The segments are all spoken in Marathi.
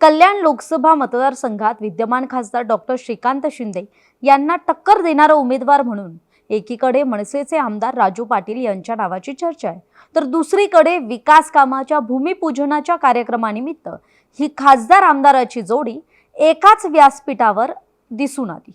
कल्याण लोकसभा मतदारसंघात विद्यमान खासदार डॉक्टर श्रीकांत शिंदे यांना टक्कर देणारा उमेदवार म्हणून एकीकडे मनसेचे आमदार राजू पाटील यांच्या नावाची चर्चा आहे. तर दुसरीकडे विकास कामाच्या भूमिपूजनाच्या कार्यक्रमानिमित्त ही खासदार आमदाराची जोडी एकाच व्यासपीठावर दिसून आली.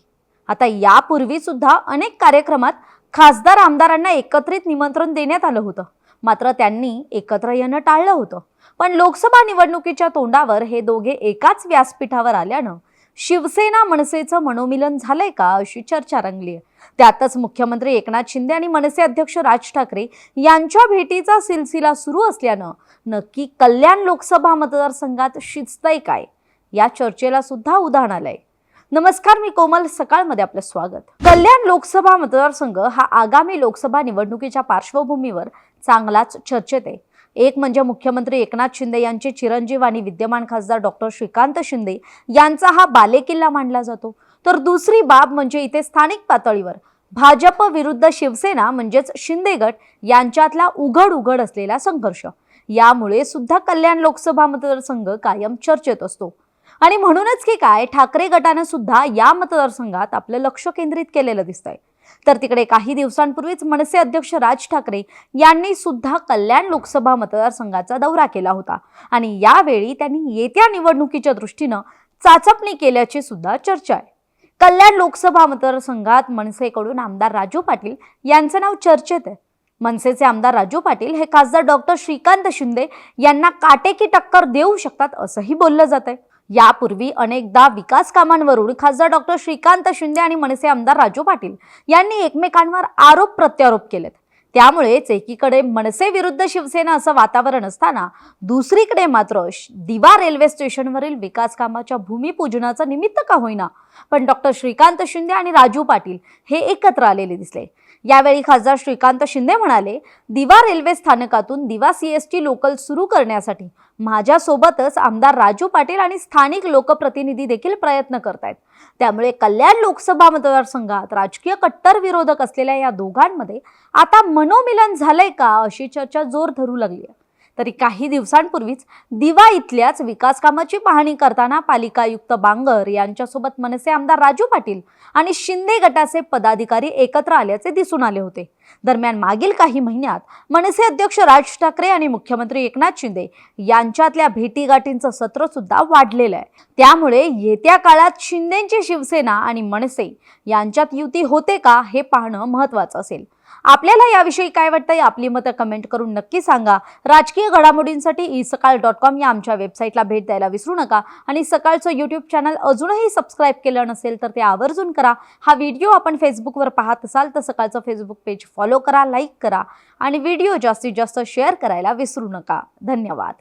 आता यापूर्वी सुद्धा अनेक कार्यक्रमात खासदार आमदारांना एकत्रित निमंत्रण देण्यात आलं होतं. मात्र त्यांनी एकत्र येणं टाळलं होतं. पण लोकसभा निवडणुकीच्या तोंडावर हे दोघे एकाच व्यासपीठावर आल्यानं शिवसेना मनसेचं मनोमिलन झालंय का अशी चर्चा रंगली आहे. त्यातच मुख्यमंत्री एकनाथ शिंदे आणि मनसे अध्यक्ष राज ठाकरे यांच्या भेटीचा सिलसिला सुरू असल्यानं नक्की कल्याण लोकसभा मतदारसंघात शिजतंय काय? या चर्चेला सुद्धा उधाण आलंय. नमस्कार मी कोमल. सकाळमध्ये आपलं स्वागत. कल्याण लोकसभा मतदारसंघ हा आगामी लोकसभा निवडणुकीच्या पार्श्वभूमीवर चांगलाच चर्चेत आहे. एक म्हणजे मुख्यमंत्री एकनाथ शिंदे यांचे चिरंजीव आणि विद्यमान खासदार डॉक्टर श्रीकांत शिंदे यांचा हा बालेकिल्ला मानला जातो. तर दुसरी बाब म्हणजे इथे स्थानिक पातळीवर भाजप विरुद्ध शिवसेना म्हणजेच शिंदे गट यांच्यातला उघड उघड असलेला संघर्ष. यामुळे सुद्धा कल्याण लोकसभा मतदारसंघ कायम चर्चेत असतो. आणि म्हणूनच की काय ठाकरे गटानं सुद्धा या मतदारसंघात आपलं लक्ष केंद्रित केलेलं दिसतंय. तर तिकडे काही दिवसांपूर्वीच मनसे अध्यक्ष राज ठाकरे यांनी सुद्धा कल्याण लोकसभा मतदारसंघाचा दौरा केला होता. आणि यावेळी त्यांनी येत्या निवडणुकीच्या दृष्टीनं चाचपणी केल्याची सुद्धा चर्चा आहे. कल्याण लोकसभा मतदारसंघात मनसेकडून आमदार राजू पाटील यांचं नाव चर्चेत आहे. मनसेचे आमदार राजू पाटील हे खासदार डॉक्टर श्रीकांत शिंदे यांना काटेकी टक्कर देऊ शकतात असंही बोललं जात आहे यापूर्वी अनेकदा विकास कामांवरून खासदार डॉक्टर श्रीकांत शिंदे आणि मनसे आमदार राजू पाटील यांनी एकमेकांवर आरोप प्रत्यारोप केलेत. त्यामुळेच एकीकडे मनसे विरुद्ध शिवसेना असं वातावरण असताना दुसरीकडे मात्र श- दिवा रेल्वे स्टेशनवरील विकास कामाच्या भूमिपूजनाचं निमित्त का होईना? पण डॉक्टर श्रीकांत शिंदे आणि राजू पाटील हे एकत्र आलेले दिसले. यावेळी खासदार श्रीकांत शिंदे म्हणाले दिवा रेल्वे स्थानकातून दिवा सीएसटी लोकल सुरू करण्यासाठी माझ्यासोबतच आमदार राजू पाटील आणि स्थानिक लोकप्रतिनिधी देखील प्रयत्न करतायत. त्यामुळे कल्याण लोकसभा मतदारसंघात राजकीय कट्टर विरोधक असलेल्या या दोघांमध्ये आता मनोमिलन झालंय का अशी चर्चा जोर धरू लागली आहे तरी काही दिवसांपूर्वीच दिवा इथल्याच विकास कामाची पाहणी करताना पालिका आयुक्त बांगर यांच्यासोबत मनसे आमदार राजू पाटील आणि शिंदे गटाचे पदाधिकारी एकत्र आल्याचे दिसून आले होते. दरम्यान मागील काही महिन्यात मनसे अध्यक्ष राज ठाकरे आणि मुख्यमंत्री एकनाथ शिंदे यांच्यातल्या भेटीगाठींचं सत्र सुद्धा वाढलेलं आहे. त्यामुळे येत्या काळात शिंदेची शिवसेना आणि मनसे यांच्यात युती होते का हे पाहणं महत्वाचं असेल. आपल्याला याविषयी काय वाटतंय आपली मतं कमेंट करून नक्की सांगा. राजकीय घडामोडींसाठी ई सकाळ डॉट कॉम या आमच्या वेबसाईटला भेट द्यायला विसरू नका. आणि सकाळचं यूट्यूब चॅनल अजूनही सबस्क्राईब केलं नसेल तर ते आवर्जून करा. हा व्हिडिओ आपण फेसबुकवर पाहत असाल तर सकाळचं फेसबुक पेज फॉलो करा लाईक करा. आणि व्हिडिओ जास्तीत जास्त शेअर करायला विसरू नका. धन्यवाद.